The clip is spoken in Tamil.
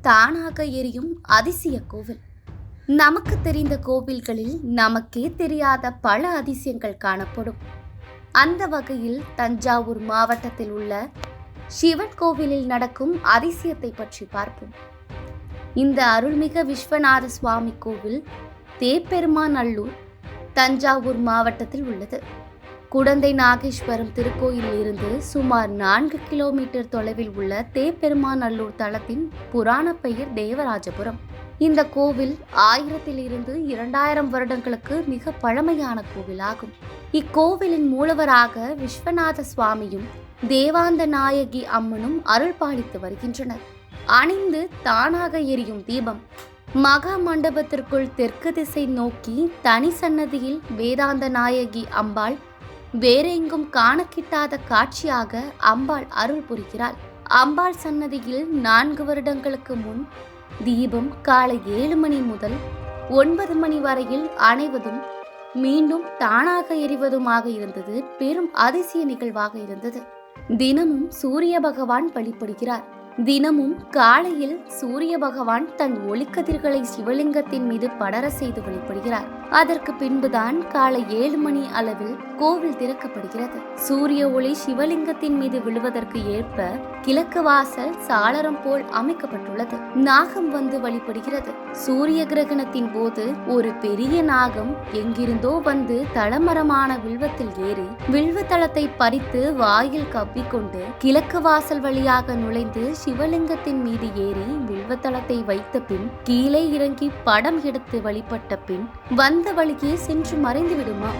தானாக எரியும் அதிசய கோவில். நமக்கு தெரிந்த கோவில்களில் நமக்கே தெரியாத பல அதிசயங்கள் காணப்படும். அந்த வகையில் தஞ்சாவூர் மாவட்டத்தில் உள்ள சிவன் கோவிலில் நடக்கும் அதிசயத்தை பற்றி பார்ப்போம். இந்த அருள்மிகு விஸ்வநாத சுவாமி கோவில் தேப்பெருமாநல்லூர் தஞ்சாவூர் மாவட்டத்தில் உள்ளது. குடந்தை நாகேஸ்வரம் திருக்கோயிலில் இருந்து சுமார் நான்கு கிலோமீட்டர் தொலைவில் உள்ள தேப்பெருமாநல்லூர் தளத்தின் புராண பெயர் தேவராஜபுரம். இந்த கோவில் ஆயிரத்திலிருந்து இரண்டாயிரம் வருடங்களுக்கு மிக பழமையான கோவிலாகும். இக்கோவிலின் மூலவராக விஸ்வநாத சுவாமியும் தேவாந்த நாயகி அம்மனும் அருள் பாலித்து வருகின்றனர். அணிந்து தானாக எரியும் தீபம். மகா மண்டபத்திற்குள் தெற்கு திசை நோக்கி தனி சன்னதியில் வேதாந்த நாயகி அம்பாள் வேறெங்கும் காண கிட்டாத காட்சியாக அம்பாள் அருள் புரிகிறாள். அம்பாள் சன்னதியில் நான்கு வருடங்களுக்கு முன் தீபம் காலை ஏழு மணி முதல் ஒன்பது மணி வரையில் அணைவதும் மீண்டும் தானாக எரிவதுமாக இருந்தது. பெரும் அதிசய நிகழ்வாக இருந்தது. தினமும் சூரிய பகவான் வழிபடுகிறார். தினமும் காலையில் சூரிய பகவான் தன் ஒளிக்கதிர்களை சிவலிங்கத்தின் மீது படர செய்து வழிபடுகிறார் அதற்கு பின்புதான் காலை ஏழு மணி அளவில் கோவில் திறக்கப்படுகிறது. சூரிய ஒளி சிவலிங்கத்தின் மீது விழுவதற்கு ஏற்ப கிழக்கு வாசல் சாளரம் போல் அமைக்கப்பட்டுள்ளது. நாகம் வந்து வழிபடுகிறது. சூரிய கிரகணத்தின் போது ஒரு பெரிய நாகம் எங்கிருந்தோ வந்து தளமரமான வில்வத்தில் ஏறி வில்வ தளத்தை பறித்து வாயில் கவ்விக்கொண்டு கிழக்கு வாசல் வழியாக நுழைந்து சிவலிங்கத்தின் மீது ஏறி வில்வத்தளத்தை வைத்த பின் கீழே இறங்கி படம் எடுத்து வழிபட்ட பின் வந்த வழியே சென்று மறைந்து விடுமா